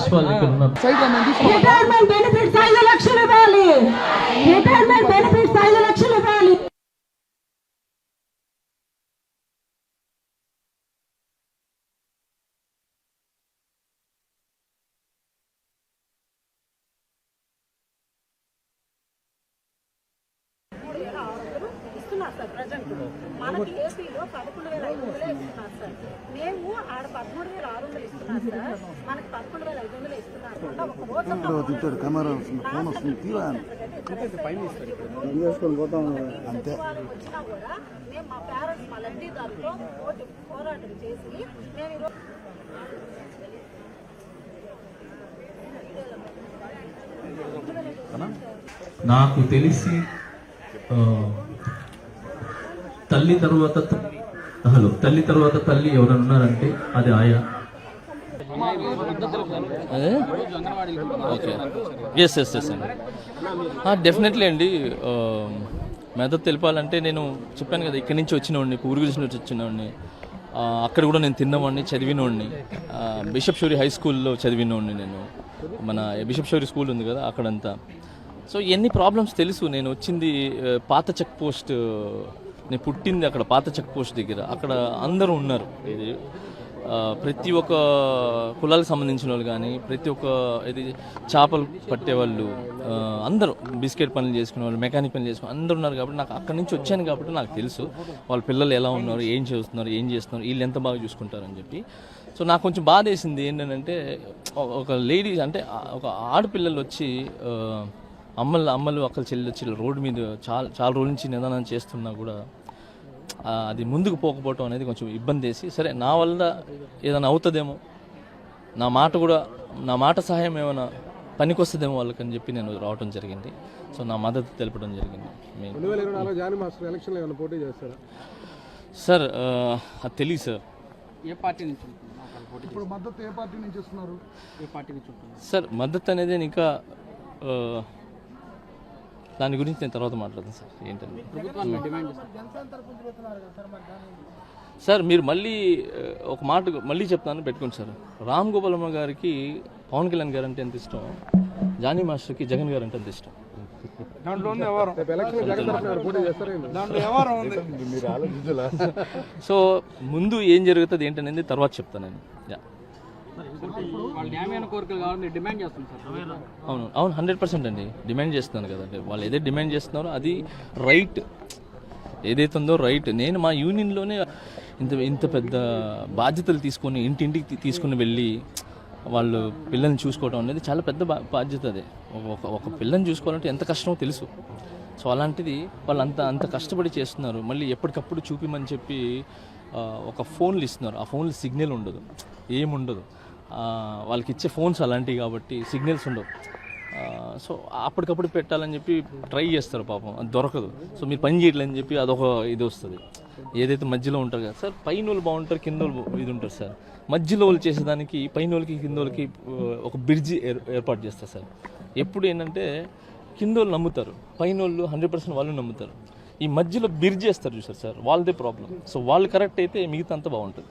First వాళ్ళు ఇక్కడ ఉన్నారు రిటైర్మెంట్ బెనిఫిట్స్ ఐదు లక్షలు ఇవ్వాలి. రిటైర్మెంట్ ఇస్తున్నారు సార్ ప్రజెంట్ మనకి ఏపీలో పదకొండు వేల ఐదు వందలే ఇస్తున్నారు సార్. మేము ఆడ పదమూడు వేల ఆరు వందలు ఇస్తున్నారు సార్. మనకి పదకొండు వేల ఐదు వందలు ఇస్తున్నారు అంటే ఒక రోజు కెమెరా ఫోన్ వస్తుంది తీరా అంతే. వచ్చినా కూడా మేము మా పేరెంట్స్ మా లబ్ధిదారులతో పోటీ పోరాటం చేసి మేము ఈరోజు నాకు తెలిసి ఆ, తల్లి తర్వాత హలో తల్లి తర్వాత తల్లి ఎవరైనా ఉన్నారంటే అది ఆయా. అదే? ఓకే. ఎస్ ఎస్ ఎస్ అండి డెఫినెట్లీ అండి మెదడు తెలిపాలంటే నేను చెప్పాను కదా ఇక్కడి నుంచి వచ్చినవాడిని పూర్వీకుల నుంచి వచ్చినవాడిని అక్కడ కూడా నేను తిన్నవాడిని చదివినవాడిని బిషప్ షూరి హై స్కూల్లో చదివినవాడిని నేను. మన బిషప్ షూరి స్కూల్ ఉంది కదా అక్కడంతా. సో ఎన్ని ప్రాబ్లమ్స్ తెలుసు నేను వచ్చింది పాత చెక్ పోస్ట్ నేను పుట్టింది అక్కడ పాత చెక్ పోస్ట్ దగ్గర. అక్కడ అందరూ ఉన్నారు. ఇది ప్రతి ఒక్క కులాలకు సంబంధించిన వాళ్ళు కానీ ప్రతి ఒక్క ఇది చేపలు పట్టేవాళ్ళు అందరూ బిస్కెట్ పనులు చేసుకునే వాళ్ళు మెకానిక్ పనులు చేసుకుని అందరూ ఉన్నారు కాబట్టి నాకు అక్కడి నుంచి వచ్చాను కాబట్టి నాకు తెలుసు వాళ్ళ పిల్లలు ఎలా ఉన్నారు ఏం చేస్తున్నారు ఏం చేస్తున్నారు వీళ్ళు ఎంత బాగా చూసుకుంటారని చెప్పి. సో నాకు కొంచెం బాధ వేసింది ఏంటంటే ఒక లేడీస్ అంటే ఒక ఆడపిల్లలు వచ్చి అమ్మలు అమ్మలు అక్కల చెల్లి వచ్చి రోడ్డు మీద చాలా చాలా రోజుల నుంచి నిదానం చేస్తున్నా కూడా అది ముందుకు పోకపోవటం అనేది కొంచెం ఇబ్బంది వేసి సరే నా వల్ల ఏదైనా అవుతుందేమో నా మాట కూడా నా మాట సహాయం ఏమైనా పనికొస్తుందేమో వాళ్ళకని చెప్పి నేను రావటం జరిగింది. సో నా మద్దతు తెలపడం జరిగింది. సార్ ఆ, అది తెలియదు సార్. ఏ పార్టీ నుంచి ఉంటున్నారు? పోటీ ఇప్పుడు మద్దతు ఏ పార్టీ నుంచి ఇస్తున్నారు? ఏ పార్టీ నుంచి ఉంటున్నారు? సార్ మద్దతు అనేది ఇంకా ఆ, దాని గురించి నేను తర్వాత మాట్లాడతాను సార్ ఏంటంటే సార్ మీరు మళ్ళీ ఒక మాట మళ్ళీ చెప్తాను పెట్టుకోండి సార్. రామ్ గోపాలమ్మ గారికి పవన్ కళ్యాణ్ గారు అంటే ఎంత ఇష్టం? జానీ మాస్టర్కి జగన్ గారు అంటే ఎంత ఇష్టం? సో ముందు ఏం జరుగుతుంది ఏంటనేది తర్వాత చెప్తాను నేను. యా. అవును అవును హండ్రెడ్ పర్సెంట్ అండి. డిమాండ్ చేస్తున్నాను కదండి. వాళ్ళు ఏదైతే డిమాండ్ చేస్తున్నారో అది రైట్ ఏదైతే ఉందో రైట్ నేను మా యూనియన్లోనే ఇంత ఇంత పెద్ద బాధ్యతలు తీసుకొని ఇంటింటికి తీసుకుని వెళ్ళి వాళ్ళు పిల్లల్ని చూసుకోవడం అనేది చాలా పెద్ద బా- బాధ్యత అదే. ఒక ఒక పిల్లని చూసుకోవాలంటే ఎంత కష్టమో తెలుసు. సో అలాంటిది వాళ్ళు అంత అంత కష్టపడి చేస్తున్నారు. మళ్ళీ ఎప్పటికప్పుడు చూపిమని చెప్పి ఒక ఫోన్లు ఇస్తున్నారు. ఆ ఫోన్లు సిగ్నల్ ఉండదు. ఏముండదు. వాళ్ళకి ఇచ్చే ఫోన్స్ అలాంటివి కాబట్టి సిగ్నల్స్ ఉండవు. సో అప్పటికప్పుడు పెట్టాలని చెప్పి ట్రై చేస్తారు పాపం. అది దొరకదు. సో మీరు పని చేయట్లేదని చెప్పి అదొక ఇది వస్తుంది. ఏదైతే మధ్యలో ఉంటారు కదా సార్ పైన వాళ్ళు బాగుంటారు కింద వాళ్ళు ఇది ఉంటారు సార్. మధ్యలో వాళ్ళు చేసేదానికి పైన వాళ్ళకి కింద వాళ్ళకి ఒక బ్రిడ్జి ఏర్ ఏర్పాటు చేస్తారు సార్. ఎప్పుడు ఏంటంటే కింద వాళ్ళు నమ్ముతారు పైన వాళ్ళు హండ్రెడ్ పర్సెంట్ వాళ్ళు నమ్ముతారు. ఈ మధ్యలో బ్రిడ్జ్ చేస్తారు చూసారు సార్ వాళ్ళదే ప్రాబ్లం. సో వాళ్ళు కరెక్ట్ అయితే మిగతా అంతా బాగుంటుంది.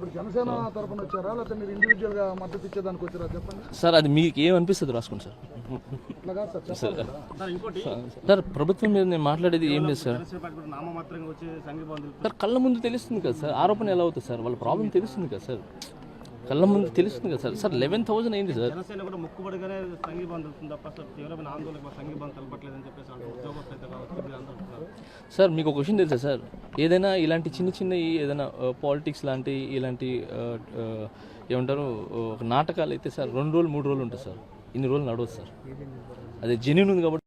ఇప్పుడు జనసేన తరపున వచ్చారా? లేకపోతే మీరు మద్దతు ఇచ్చేదానికి వచ్చారా? చెప్పండి. సార్ అది మీకు ఏమనిపిస్తుంది రాసుకోండి సార్. సార్ సార్ సార్ ప్రభుత్వం మీద నేను మాట్లాడేది ఏం లేదు సార్. సార్ కళ్ళ ముందు తెలుస్తుంది కదా సార్. ఆరోపణ ఎలా అవుతుంది సార్? వాళ్ళ ప్రాబ్లం తెలుస్తుంది కదా సార్. కళ్ళ ముందు తెలుస్తుంది కదా సార్. సార్ లెవెన్ థౌసండ్ అయింది సార్. జనసేన కూడా మొక్కుబడిగానే తప్ప తీవ్రమైన ఆందోళన చెప్పేసి అంటున్నారు. సార్ మీకు ఒక క్వశ్చన్ తెలుసా సార్? ఏదైనా ఇలాంటి చిన్న చిన్న ఏదైనా పాలిటిక్స్ లాంటి ఇలాంటి ఏమంటారు నాటకాలు అయితే సార్ రెండు రోజులు మూడు రోజులు ఉంటుంది సార్. ఇన్ని రోజులు నడవదు సార్. అదే జెన్యున్ ఉంది కాబట్టి